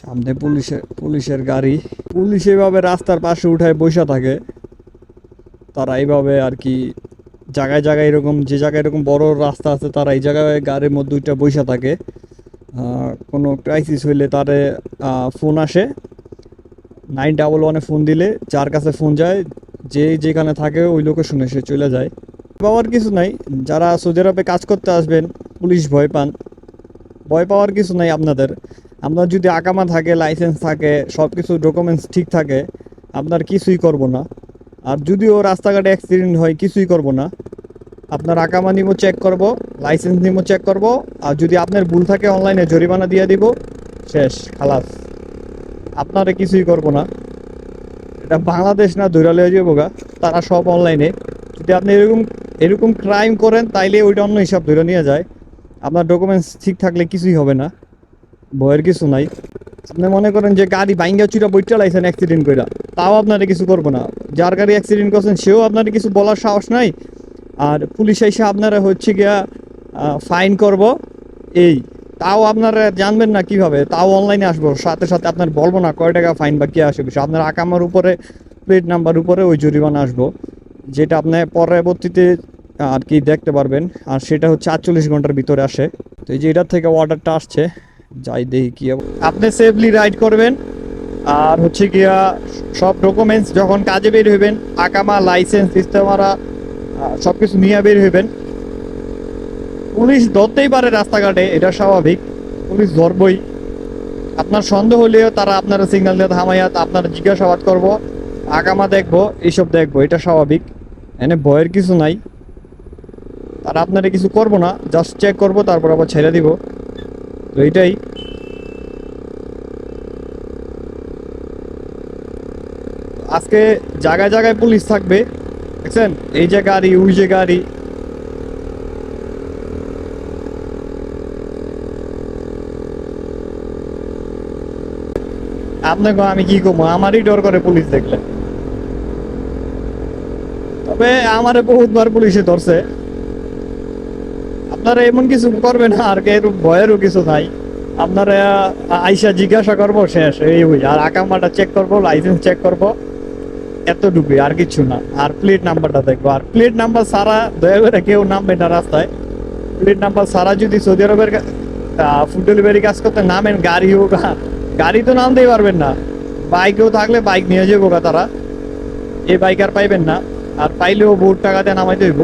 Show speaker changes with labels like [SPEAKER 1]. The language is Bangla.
[SPEAKER 1] সামনে পুলিশের পুলিশের গাড়ি। পুলিশ এভাবে রাস্তার পাশে উঠায় বসে থাকে। তারা এইভাবে আর কি জায়গায় জায়গায় এরকম যে জায়গায় এরকম বড় রাস্তা আছে, তারা এই জায়গায় গাড়ির মধ্যে দুইটা বসে থাকে। কোনো ক্রাইসিস হইলে তারে ফোন আসে। নাইন ডাবল ওয়ানে ফোন দিলে, যার কাছে ফোন যায়, যে যেখানে থাকে ওই লোকেশনে সে চলে যায়। পাওয়ার কিছু নাই। যারা সৌদি আরবে কাজ করতে আসবেন, পুলিশ ভয় পান। ভয় পাওয়ার কিছু নাই আপনাদের। আপনার যদি আকামা থাকে লাইসেন্স থাকে সব কিছু ডকুমেন্টস ঠিক থাকে, আপনার কিছুই করব না। আর যদিও রাস্তাঘাটে অ্যাক্সিডেন্ট হয়, কিছুই করব না। আপনার আকামা নিমো চেক করব লাইসেন্স নিমো চেক করব, আর যদি আপনার ভুল থাকে অনলাইনে জরিমানা দিয়ে দিব, শেষ, খালাস। আপনারা কিছুই করব না। এটা বাংলাদেশ না দৈরালে হয়ে যাব গা। তারা সব অনলাইনে যদি আপনি এরকম এরকম ক্রাইম করেন, তাইলে ওইটা অন্য হিসাব ধরে নিয়ে যায়। আপনার ডকুমেন্টস ঠিক থাকলে কিছুই হবে না। ভয়ের কিছু নাই। আপনি মনে করেন যে গাড়ি বাইঙ্গা চুরা বইটা লাইছেন অ্যাক্সিডেন্ট কইরা, তাও আপনারা কিছু করব না। যার গাড়ি অ্যাক্সিডেন্ট করছেন, সেও আপনার কিছু বলার সাহস নাই। আর পুলিশ এসে আপনারা হচ্ছে গিয়া ফাইন করব। এই, তাও আপনারা জানবেন না কীভাবে, তাও অনলাইনে আসব। সাথে সাথে আপনার বলব না কয় টাকা ফাইন বা কি আসে বিষয়। আপনার আকামার উপরে প্লেট নাম্বার উপরে ওই জরিমানা আসব। যেটা আপনি পরবর্তীতে আর কি দেখতে পারবেন। আর সেটা হচ্ছে আটচল্লিশ ঘণ্টার ভিতরে আসে। তো এই যে এটার থেকে অর্ডারটা আসছে যাই দেখি কি আপনি সেফলি রাইড করবেন। আর হচ্ছে গিয়া, সব ডকুমেন্টস যখন কাজে বের হইবেন আকামা লাইসেন্স ইস্তেমারা সব কিছু নিয়ে বের হইবেন। পুলিশ ধরতেই পারে রাস্তাঘাটে, এটা স্বাভাবিক। পুলিশ ধরবই। আপনার সন্দেহ হলেও তারা আপনারা সিগন্যাল দিয়ে থামাইয়া আপনারা জিজ্ঞাসাবাদ করব। আগামা দেখব, এইসব দেখব, এটা স্বাভাবিক। এনে ভয়ের কিছু নাই। তারা আপনারা কিছু করব না জাস্ট চেক করব, তারপর আবার ছেড়ে দিব। এইটাই। আজকে জায়গায় জায়গায় পুলিশ থাকবে, দেখছেন? এই যে গাড়ি, ওই যে গাড়ি। আপনাকে আমি কি করব? আমারই ডর করে পুলিশ দেখলে। তবে আমারে বহুতবার পুলিশে ধরছে। আপনারা এমন কিছু করবেন না, আর এর ভয়েরও কিছু নাই। আপনারা আইসা জিজ্ঞাসা করব, শেষ, এই ওই আর আকামাটা চেক করব লাইসেন্স চেক করব। এতটুকুই, আর কিছু না। আর প্লেট নাম্বারটা দেখব। আর প্লেট নাম্বার সারা দয়া করে কেউ নামবে না রাস্তায়। প্লেট নাম্বার সারা যদি সৌদি আরবের ফুড ডেলিভারি কাজ করতে নামেন, গাড়ি হোক গাড়ি তো নামতেই পারবেন না। বাইকেও থাকলে বাইক নিয়ে যাব তারা। এই বাইক আর পাইবেন না। আর পাইলেও বহুত টাকা দিয়ে নামাইতে হইব